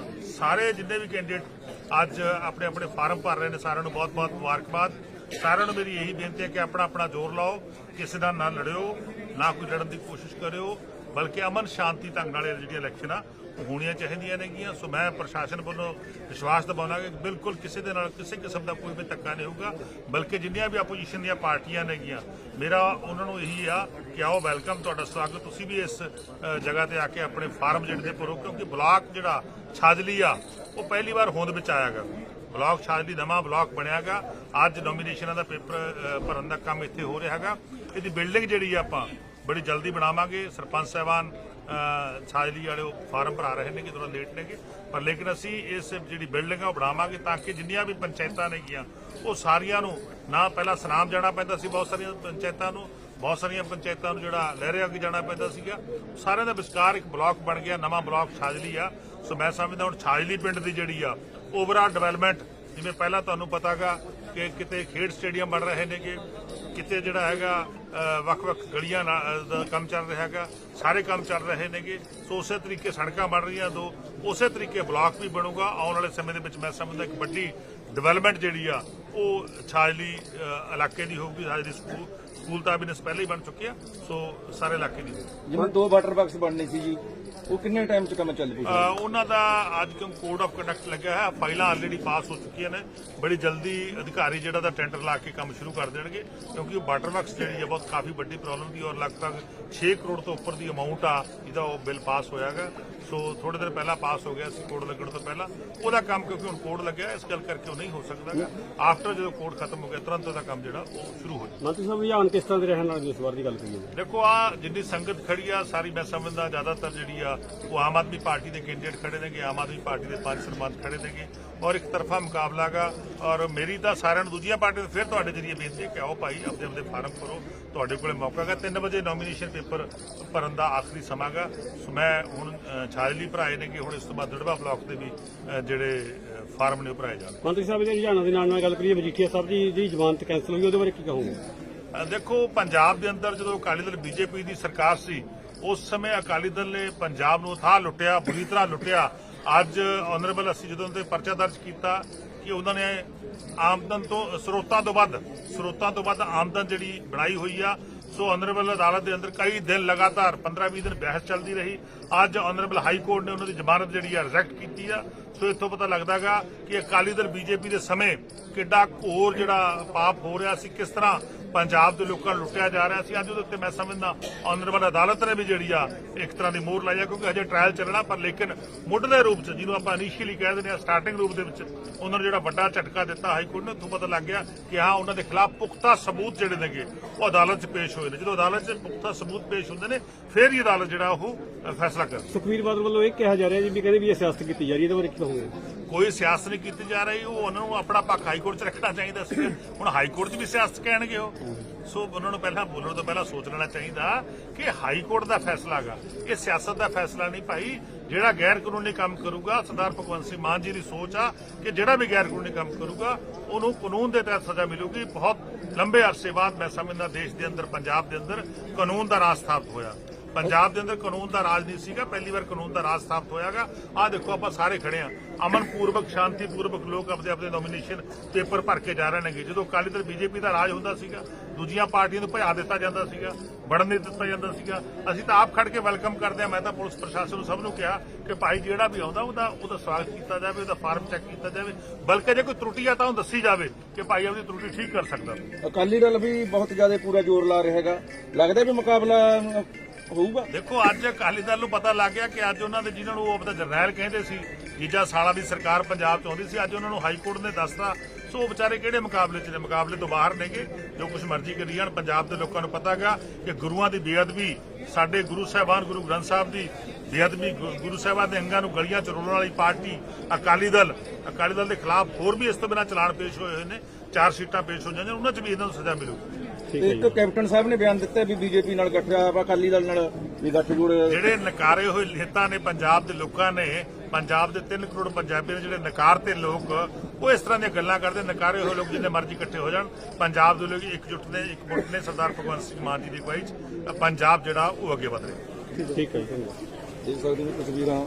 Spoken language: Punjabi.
ਨੇਗੀਆਂ ਸਾਰੇ ਜਿੰਨੇ ਵੀ ਕੈਂਡੀਡੇਟ ਅੱਜ ਆਪਣੇ ਆਪਣੇ ਫਾਰਮ ਭਰ ਰਹੇ ਨੇ, ਸਾਰਿਆਂ ਨੂੰ ਬਹੁਤ-ਬਹੁਤ ਮੁਬਾਰਕਬਾਦ। ਸਾਰਿਆਂ ਨੂੰ ਮੇਰੀ ਇਹੀ ਬੇਨਤੀ ਹੈ ਕਿ ਆਪਣਾ ਆਪਣਾ ਜ਼ੋਰ ਲਾਓ, ਕਿਸੇ ਦਾ ਨਾ ਲੜਿਓ, ਨਾ ਕੋਈ ਲੜਨ ਦੀ ਕੋਸ਼ਿਸ਼ ਕਰਿਓ। ਬਲਕਿ ਅਮਨ ਸ਼ਾਂਤੀ ਢੰਗ ਨਾਲ ਜਿਹੜੀਆਂ ਇਲੈਕਸ਼ਨ ਆ, ਉਹ ਹੋਣੀਆਂ ਚਾਹੀਦੀਆਂ ਨੇਗੀਆਂ। ਸੋ ਮੈਂ ਪ੍ਰਸ਼ਾਸਨ ਵੱਲੋਂ ਵਿਸ਼ਵਾਸ ਦਿਵਾਉਣਾ ਕਿ ਬਿਲਕੁਲ ਕਿਸੇ ਦੇ ਨਾਲ ਕਿਸੇ ਕਿਸਮ ਦਾ ਕੋਈ ਵੀ ਧੱਕਾ ਨਹੀਂ ਹੋਊਗਾ, ਬਲਕਿ ਜਿੰਨੀਆਂ ਵੀ ਆਪੋਜੀਸ਼ਨ ਦੀਆਂ ਪਾਰਟੀਆਂ ਨੇਗੀਆਂ, ਮੇਰਾ ਉਹਨਾਂ ਨੂੰ ਇਹੀ ਆ ਕਿ ਆਓ ਵੈਲਕਮ ਤੁਹਾਡਾ ਸਵਾਗਤ। ਤੁਸੀਂ ਵੀ ਇਸ ਜਗ੍ਹਾ ਤੇ ਆ ਕੇ ਆਪਣੇ ਫਾਰਮ ਜਿਹੜੇ ਦੇ ਭਰੋ, ਕਿਉਂਕਿ ਬਲਾਕ ਜਿਹੜਾ ਛਾਜਲੀ ਆ, ਉਹ ਪਹਿਲੀ ਵਾਰ ਹੋਂਦ ਵਿੱਚ ਆਇਆਗਾ ਬਲਾਕ ਛਾਜਲੀ ਨਵਾਂ ਬਲਾਕ ਬਣਿਆਗਾ ਅੱਜ ਨੋਮੀਨੇਸ਼ਨਾਂ ਦਾ ਪੇਪਰ ਭਰਨ ਦਾ ਕੰਮ ਇੱਥੇ ਹੋ ਰਿਹਾ ਹੈਗਾ ਇਹਦੀ ਬਿਲਡਿੰਗ ਜਿਹੜੀ ਆ ਆਪਾਂ ਬੜੀ ਜਲਦੀ ਬਣਾਵਾਂਗੇ। ਸਰਪੰਚ ਸਾਹਿਬਾਨ ਛਾਜਲੀ ਵਾਲੇ ਉਹ ਫਾਰਮ ਭਰਾ ਰਹੇ ਨੇ ਕਿ ਥੋੜਾ ਲੇਟ ਨੇਗੇ। ਪਰ ਲੇਕਿਨ ਅਸੀਂ ਇਸ ਜਿਹੜੀ ਬਿਲਡਿੰਗ ਆ, ਉਹ ਬਣਾਵਾਂਗੇ ਤਾਂ ਕਿ ਜਿੰਨੀਆਂ ਵੀ ਪੰਚਾਇਤਾਂ ਨੇਗੀਆਂ, ਉਹ ਸਾਰੀਆਂ ਨੂੰ ਨਾ ਪਹਿਲਾਂ ਸਨਾਮ ਜਾਣਾ ਪੈਂਦਾ ਸੀ ਬਹੁਤ ਸਾਰੀਆਂ ਪੰਚਾਇਤਾਂ ਨੂੰ, ਬਹੁਤ ਸਾਰੀਆਂ ਪੰਚਾਇਤਾਂ ਨੂੰ ਜਿਹੜਾ ਲਹਿਰੇ ਅੱਗੇ ਜਾਣਾ ਪੈਂਦਾ ਸੀਗਾ। ਸਾਰਿਆਂ ਦਾ ਵਿਚਕਾਰ ਇੱਕ ਬਲਾਕ ਬਣ ਗਿਆ, ਨਵਾਂ ਬਲਾਕ ਛਾਜਲੀ ਆ। ਸੋ ਮੈਂ ਸਮਝਦਾ ਹੁਣ ਛਾਜਲੀ ਪਿੰਡ ਦੀ ਜਿਹੜੀ ਆ ਓਵਰਆਲ ਡਿਵੈਲਪਮੈਂਟ ਜਿਵੇਂ ਪਹਿਲਾਂ ਤੁਹਾਨੂੰ ਪਤਾਗਾ ਕਿ ਕਿਤੇ ਖੇਡ ਸਟੇਡੀਅਮ ਬਣ ਰਹੇ ਨੇਗੇ, ਕਿਤੇ ਜਿਹੜਾ ਹੈਗਾ ਵੱਖ-ਵੱਖ ਗਲੀਆਂ ਨਾਲ, ਦਾ ਕੰਮ ਚੱਲ ਰਿਹਾ ਹੈਗਾ। ਸਾਰੇ ਕੰਮ ਚੱਲ ਰਹੇ ਨੇਗੇ। ਸੋ ਉਸੇ ਤਰੀਕੇ ਸੜਕਾਂ ਬਣ ਰਹੀਆਂ ਦੋ। ਉਸੇ ਤਰੀਕੇ ਬਲਾਕ ਵੀ ਬਣੂਗਾ। ਆਉਣ ਵਾਲੇ ਸਮੇਂ ਦੇ ਵਿੱਚ ਮੈਂ ਸਮਝਦਾ ਇੱਕ ਵੱਡੀ ਡਿਵੈਲਪਮੈਂਟ ਜਿਹੜੀ ਆ ਉਹ ਛਾਜਲੀ ਇਲਾਕੇ ਦੀ ਹੋਊਗੀ ਛਾਜਲੀ ਸਕੂਲ। ਸਕੂਲ ਤਾਂ ਬਿਨਸ ਪਹਿਲੇ ਹੀ ਬਣ ਚੁੱਕੇ ਆ ਸੋ ਸਾਰੇ ਇਲਾਕੇ ਦੀ। ਜਿਵੇਂ ਦੋ ਵਾਟਰ ਬਾਕਸ ਬਣਨੇ ਸੀ ਜੀ ਉਹ ਕਿੰਨੇ ਟਾਈਮ ਚ ਕੰਮ ਚੱਲ ਪੂਗਾ ਅ, ਉਹਨਾਂ ਦਾ ਅੱਜ ਕਿਉਂ ਕੋਡ ਆਫ ਕੰਡਕਟ ਲੱਗਿਆ ਹੈ ਫਾਈਲਾਂ ਆਲਰੇਡੀ ਪਾਸ ਹੋ ਚੁੱਕੀਆਂ ਨੇ। ਬੜੀ ਜਲਦੀ ਅਧਿਕਾਰੀ ਜਿਹੜਾ ਦਾ ਟੈਂਡਰ ਲਾ ਕੇ ਕੰਮ ਸ਼ੁਰੂ ਕਰ ਦੇਣਗੇ ਕਿਉਂਕਿ ਉਹ ਵਾਟਰ ਵਰਕਸ ਜਿਹੜੀ ਹੈ ਬਹੁਤ ਕਾਫੀ ਵੱਡੀ ਪ੍ਰੋਬਲਮ ਦੀ ਔਰ ਲਗਭਗ 6 ਕਰੋੜ ਤੋਂ ਉੱਪਰ ਦੀ ਅਮਾਉਂਟ ਆ ਜਿਹਦਾ ਉਹ ਬਿੱਲ ਪਾਸ ਹੋਇਆਗਾ ਸੋ ਥੋੜੇ ਦਿਨ ਪਹਿਲਾਂ ਪਾਸ ਹੋ ਗਿਆ ਸੀ ਕੋਡ ਲੱਗਣ ਤੋਂ ਪਹਿਲਾਂ। ਉਹਦਾ ਕੰਮ ਕਿਉਂਕਿ ਹੁਣ ਕੋਡ ਲੱਗਿਆ ਇਸ ਗੱਲ ਕਰਕੇ ਉਹ ਨਹੀਂ ਹੋ ਸਕਦਾਗਾ ਆਫਟਰ ਜਦੋਂ ਕੋਡ ਖਤਮ ਹੋ ਗਿਆ ਤੁਰੰਤ ਉਹਦਾ ਕੰਮ ਜਿਹੜਾ ਉਹ ਸ਼ੁਰੂ ਹੋ ਜਾਊ। ਮੰਤਰੀ ਸਾਹਿਬ ਰੁਝਾਨ ਕਿਸ ਤਰ੍ਹਾਂ ਦੇ ਰਹਿਣ ਨਾਲ ਇਸ ਵਾਰ ਦੀ ਗੱਲ ਕਰੀਏ? ਦੇਖੋ ਆ ਜਿੰਨੀ ਸੰਗਤ ਖੜੀ ਆ ਸਾਰੀ ਮੈਂ ਸਮਝਦਾ ਜ਼ਿਆਦਾਤਰ ਜਿਹੜੀ ਆ ਉਹ ਆਮ ਆਦਮੀ ਪਾਰਟੀ ਦੇ ਕੈਂਡੀਡੇਟ ਖੜੇ ਨੇਗੇ ਆਮ ਆਦਮੀ ਪਾਰਟੀ ਦੇ ਪੰਜ ਸਰਪੰਚ ਖੜੇ ਨੇਗੇ ਔਰ ਇੱਕ ਤਰਫਾ ਮੁਕਾਬਲਾਗਾ ਔਰ ਮੇਰੀ ਤਾਂ ਸਾਰਿਆਂ ਨੂੰ ਦੂਜੀਆਂ ਪਾਰਟੀਆਂ ਨੂੰ ਫਿਰ ਤੁਹਾਡੇ ਜਰੀਏ ਬੇਨਤੀ ਹੈ ਕਿ ਆਓ ਭਾਈ ਆਪਣੇ ਆਪਣੇ ਫਾਰਮ ਭਰੋ ਤੁਹਾਡੇ ਕੋਲੇ ਮੌਕਾ ਗਾ 3 ਵਜੇ ਨੋਮੀਨੇਸ਼ਨ ਪੇਪਰ ਭਰਨ ਦਾ ਆਖਰੀ ਸਮਾਂ ਗਾ ਸੋ ਮੈਂ ਹੁਣ ਛਾਜਲੀ ਭਰਾਏ ਨੇਗੇ ਹੁਣ ਇਸ ਤੋਂ ਬਾਅਦ ਦੜਵਾ ਬਲਾਕ ਦੇ ਵੀ ਜਿਹੜੇ ਫਾਰਮ ਨੇ ਭਰਾਏ ਜਾਣ ਮੰਤਰੀ ਸਾਹਿਬ ਦੇ ਰੁਝਾਨਾਂ ਦੇ ਨਾਲ ਨਾਲ ਗੱਲ ਕਰੀਏ ਮਜੀਠੀਆ ਸਾਹਿਬ ਦੀ ਜਿਹੜੀ ਜ਼ਮਾਨਤ ਕੈਂਸਲ ਹੋਈ ਉਹਦੇ ਬਾਰੇ ਕੀ ਕਹੋਗੇ? ਦੇਖੋ, ਪੰਜਾਬ ਦੇ ਅੰਦਰ ਜਦੋਂ ਅਕਾਲੀ ਦਲ ਬੀਜੇਪੀ ਦੀ ਸਰਕਾਰ ਸੀ, ਉਸ ਸਮੇਂ ਅਕਾਲੀ ਦਲ ਨੇ ਪੰਜਾਬ ਨੂੰ ਥਾਂ ਲੁੱਟਿਆ, ਬੁਰੀ ਤਰ੍ਹਾਂ ਲੁੱਟਿਆ। ਅੱਜ ਆਨਰੇਬਲ ਅਸੀਂ ਜਦੋਂ ਤੇ ਪਰਚਾ ਦਰਜ ਕੀਤਾ ਕਿ ਉਹਨਾਂ ਨੇ ਆਮਦਨ ਤੋਂ, ਸਰੋਤਾਂ ਤੋਂ ਵੱਧ, ਸਰੋਤਾਂ ਤੋਂ ਵੱਧ ਆਮਦਨ ਜਿਹੜੀ ਬਣਾਈ ਹੋਈ ਆ। ਸੋ ਆਨਰੇਬਲ ਅਦਾਲਤ ਦੇ ਅੰਦਰ ਕਈ ਦਿਨ ਲਗਾਤਾਰ 15-20 ਦਿਨ ਬਹਿਸ ਚੱਲਦੀ ਰਹੀ। ਅੱਜ ਆਨਰੇਬਲ ਹਾਈ ਕੋਰਟ ਨੇ ਉਹਨਾਂ ਦੀ ਜ਼ਮਾਨਤ ਜਿਹੜੀ ਆ ਰਿਜੈਕਟ ਕੀਤੀ ਆ। ਸੋ ਇੱਥੋਂ ਪਤਾ ਲੱਗਦਾਗਾ ਕਿ ਅਕਾਲੀ ਦਲ ਬੀਜੇਪੀ ਦੇ ਸਮੇਂ ਕਿੱਡਾ ਘੋਰ ਜਿਹੜਾ ਪਾਪ ਹੋ ਰਿਹਾ ਸੀ, ਕਿਸ ਤਰ੍ਹਾਂ ਪੰਜਾਬ ਦੇ ਲੋਕਾਂ ਨੂੰ ਲੁੱਟਿਆ ਜਾ ਰਿਹਾ ਸੀ। ਅੱਜ ਉਹਦੇ ਉੱਤੇ ਮੈਂ ਸਮਝਦਾ ਆਨਰੇਬਲ ਅਦਾਲਤ ਨੇ ਵੀ ਜਿਹੜੀ ਆ, ਇੱਕ ਤਰ੍ਹਾਂ ਦੀ ਮੋਹਰ ਲਾਈ ਆ, ਕਿਉਂਕਿ ਅਜੇ ਟ੍ਰਾਇਲ ਚੱਲਣਾ ਪਰ ਲੇਕਿਨ ਮੁੱਢਲੇ ਰੂਪ 'ਚ, ਜਿਹਨੂੰ ਆਪਾਂ ਇਨੀਸ਼ੀਅਲੀ ਕਹਿ ਦਿੰਦੇ ਆ ਸਟਾਰਟਿੰਗ ਰੂਪ ਦੇ ਵਿੱਚ ਉਹਨਾਂ ਨੂੰ ਜਿਹੜਾ ਵੱਡਾ ਝਟਕਾ ਦਿੱਤਾ ਹਾਈ ਕੋਰਟ ਨੇ, ਉੱਥੋਂ ਪਤਾ ਲੱਗ ਗਿਆ ਕਿ ਹਾਂ, ਉਹਨਾਂ ਦੇ ਖਿਲਾਫ ਪੁਖਤਾ ਸਬੂਤ ਜਿਹੜੇ ਨੇਗੇ, ਉਹ ਅਦਾਲਤ 'ਚ ਪੇਸ਼ ਹੋਏ ਨੇ। ਜਦੋਂ ਅਦਾਲਤ 'ਚ ਪੁਖਤਾ ਸਬੂਤ ਪੇਸ਼ ਹੁੰਦੇ ਨੇ, ਫਿਰ ਹੀ ਅਦਾਲਤ ਜਿਹੜਾ ਉਹ ਫੈਸਲਾ ਕਰਦੀ ਸੁਖਵੀਰ ਬਾਦਲ ਵੱਲੋਂ ਇਹ ਕਿਹਾ ਜਾ ਰਿਹਾ ਜੀ ਵੀ ਕਹਿੰਦੇ ਵੀ ਇਹ ਸਿਆਸਤ ਕੀਤੀ ਜਾ ਰਹੀ ਹੈ, ਇਹਦੇ ਬਾਰੇ ਕੀ ਕੋਈ ਸਿਆਸਤ ਨਹੀਂ ਕੀਤੀ ਜਾ ਰਹੀ, ਉਹ ਉਹਨਾਂ ਨੂੰ ਆਪਣਾ ਪੱਖ ਹਾਈ ਕੋਰਟ 'ਚ ਰੱਖਣਾ ਚਾਹੀਦਾ ਸੀ। ਹੁਣ ਹਾਈ ਕੋਰਟ 'ਚ ਵੀ ਸਿਆਸਤ ਕਹਿਣਗੇ ਉਹ। ਸੋ ਉਹਨਾਂ ਨੂੰ ਪਹਿਲਾਂ ਬੋਲਣ ਤੋਂ ਪਹਿਲਾਂ ਸੋਚ ਲੈਣਾ ਚਾਹੀਦਾ ਕਿ ਹਾਈ ਕੋਰਟ ਦਾ ਫੈਸਲਾ ਹੈਗਾ। ਇਹ ਸਿਆਸਤ ਦਾ ਫੈਸਲਾ ਨਹੀਂ ਭਾਈ। ਜਿਹੜਾ ਗੈਰ ਕਾਨੂੰਨੀ ਕੰਮ ਕਰੂਗਾ, ਸਰਦਾਰ ਭਗਵੰਤ ਸਿੰਘ ਮਾਨ ਜੀ ਦੀ ਸੋਚ ਆ ਕਿ ਜਿਹੜਾ ਵੀ ਗੈਰ ਕਾਨੂੰਨੀ ਕੰਮ ਕਰੂਗਾ, ਉਹਨੂੰ ਕਾਨੂੰਨ ਦੇ ਤਹਿਤ ਸਜ਼ਾ ਮਿਲੂਗੀ। ਬਹੁਤ ਲੰਬੇ ਅਰਸੇ ਬਾਅਦ ਮੈਂ ਸਮਝਦਾ ਦੇਸ਼ ਦੇ ਅੰਦਰ, ਪੰਜਾਬ ਦੇ ਅੰਦਰ ਕਾਨੂੰਨ ਦਾ ਰਾਜ ਸਥਾਪਿਤ ਹੋਇਆ। ਪੰਜਾਬ ਦੇ ਅੰਦਰ ਕਾਨੂੰਨ ਦਾ ਰਾਜ ਨਹੀਂ ਸੀਗਾ, ਪਹਿਲੀ ਵਾਰ ਕਾਨੂੰਨ ਦਾ ਰਾਜ ਸਥਾਪਿਤ ਹੋਇਆਗਾ। ਆਹ ਦੇਖੋ, ਆਪਾਂ ਸਾਰੇ ਖੜੇ ਆ ਅਮਨ ਪੂਰਵਕ ਸ਼ਾਂਤੀ ਪੂਰਵਕ ਲੋਕ ਆਪਣੇ ਆਪਣੇ ਨੋਮੀਨੇਸ਼ਨ ਪੇਪਰ ਭਰ ਕੇ ਜਾ ਰਹੇ ਨੇਗੇ। ਜਦੋਂ ਅਕਾਲੀ ਦਲ ਬੀਜੇਪੀ ਦਾ ਰਾਜ ਹੁੰਦਾ ਸੀਗਾ, ਦੂਜੀਆਂ ਪਾਰਟੀਆਂ ਨੂੰ ਭਜਾ ਦਿੱਤਾ ਜਾਂਦਾ ਸੀਗਾ, ਵੜਨ ਨਹੀਂ ਦਿੱਤਾ ਜਾਂਦਾ ਸੀਗਾ। ਅਸੀਂ ਤਾਂ ਆਪ ਖੜ ਕੇ ਵੈਲਕਮ ਕਰਦੇ ਆ ਮੈਂ ਤਾਂ ਪੁਲਿਸ ਪ੍ਰਸ਼ਾਸਨ ਨੂੰ ਸਭ ਨੂੰ ਕਿਹਾ ਕਿ ਭਾਈ ਜਿਹੜਾ ਵੀ ਆਉਂਦਾ, ਉਹਦਾ ਉਹਦਾ ਸਵਾਗਤ ਕੀਤਾ ਜਾਵੇ, ਉਹਦਾ ਫਾਰਮ ਚੈੱਕ ਕੀਤਾ ਜਾਵੇ। ਬਲਕਿ ਜੇ ਕੋਈ ਤਰੁਟੀ ਆ ਤਾਂ ਉਹ ਦੱਸੀ ਜਾਵੇ ਕਿ ਭਾਈ ਆਪਣੀ ਤਰੁਟੀ ਠੀਕ ਕਰ ਸਕਦਾ। ਅਕਾਲੀ ਦਲ ਵੀ ਬਹੁਤ ਜ਼ਿਆਦਾ ਪੂਰਾ ਜ਼ੋਰ ਲਾ ਰਿਹਾ ਹੈਗਾ। ਲੱਗਦਾ ਵੀ ਮੁਕਾਬਲਾ ਹੋਊਗਾ। ਦੇਖੋ, ਅੱਜ ਅਕਾਲੀ ਦਲ ਨੂੰ ਪਤਾ ਲੱਗ ਗਿਆ ਕਿ ਅੱਜ ਉਹਨਾਂ ਦੇ ਜਿਨ੍ਹਾਂ ਨੂੰ ਉਹ ਆਪਣਾ ਜਰਨੈਲ ਕਹਿੰਦੇ ਸੀ, ਜੀਜਾ ਸਾਲਾਂ ਦੀ ਸਰਕਾਰ ਪੰਜਾਬ ਚ ਆਉਂਦੀ ਸੀ, ਅੱਜ ਉਹਨਾਂ ਨੂੰ ਹਾਈ ਕੋਰਟ ਨੇ ਦੱਸਤਾ। ਸੋ ਉਹ ਵਿਚਾਰੇ ਕਿਹੜੇ ਮੁਕਾਬਲੇ 'ਚ ਨੇ? ਮੁਕਾਬਲੇ ਤੋਂ ਬਾਹਰ ਨੇਗੇ, ਜੋ ਕੁਝ ਮਰਜ਼ੀ ਕਰੀ ਜਾਣ। ਪੰਜਾਬ ਦੇ ਲੋਕਾਂ ਨੂੰ ਪਤਾਗਾ ਕਿ ਗੁਰੂਆਂ ਦੀ ਬੇਅਦਬੀ, ਸਾਡੇ ਗੁਰੂ ਸਾਹਿਬਾਨ, ਗੁਰੂ ਗ੍ਰੰਥ ਸਾਹਿਬ ਦੀ ਬੇਅਦਬੀ ਗੁਰੂ ਸਾਹਿਬਾਨ ਦੇ ਅੰਗਾਂ ਨੂੰ ਗਲੀਆਂ 'ਚ ਰੋਲਣ ਵਾਲੀ ਪਾਰਟੀ, ਅਕਾਲੀ ਦਲ ਅਕਾਲੀ ਦਲ ਦੇ ਖਿਲਾਫ ਹੋਰ ਵੀ ਇਸ ਤੋਂ ਬਿਨਾਂ ਚਲਾਨ ਪੇਸ਼ ਹੋਏ ਹੋਏ ਨੇ, ਚਾਰ ਸੀਟਾਂ ਪੇਸ਼ ਹੋ ਜਾਂਦੀਆਂ ਉਹਨਾਂ 'ਚ ਵੀ ਇਹਨਾਂ ਨੂੰ ਸਜ਼ਾ ਮਿਲੂਗੀ। ਇੱਕ ਕੈਪਟਨ ਸਾਹਿਬ ਨੇ ਬਿਆਨ ਦਿੱਤਾ ਵੀ ਬੀਜੇਪੀ ਨਾਲ ਗੱਠਿਆ ਵਾ ਅਕਾਲੀ ਦਲ ਨਾਲ ਵੀ ਗੱਠਜੋੜ ਜਿਹੜੇ ਨਕਾਰੇ ਹੋਏ ਹਿੱਤਾਂ ਨੇ ਪੰਜਾਬ ਦੇ ਲੋਕਾਂ ਨੇ ਪੰਜਾਬ ਦੇ 3 ਕਰੋੜ ਪੰਜਾਬੀ ਨੇ ਜਿਹੜੇ ਨਕਾਰਤੇ ਲੋਕ ਉਹ ਇਸ ਤਰ੍ਹਾਂ ਦੀਆਂ ਗੱਲਾਂ ਕਰਦੇ ਨਕਾਰੇ ਹੋਏ ਲੋਕ ਜਿੰਨੇ ਮਰਜ਼ੀ ਇਕੱਠੇ ਹੋ ਜਾਣ। ਪੰਜਾਬ ਦੇ ਲੋਕ ਇਕਜੁੱਟ ਨੇ ਇੱਕ ਮੁੱਠ ਨੇ ਸਰਦਾਰ ਭਗਵੰਤ ਸਿੰਘ ਮਾਨ ਜੀ ਦੀ ਅਗਵਾਈ 'ਚ। ਪੰਜਾਬ ਜਿਹੜਾ ਉਹ ਅੱਗੇ ਵਧ ਰਿਹਾ। ਠੀਕ ਹੈ ਜੀ। ਧੰਨਵਾਦ ਦੇਖ ਸਕਦੇ ਹੋ ਤਸਵੀਰਾਂ।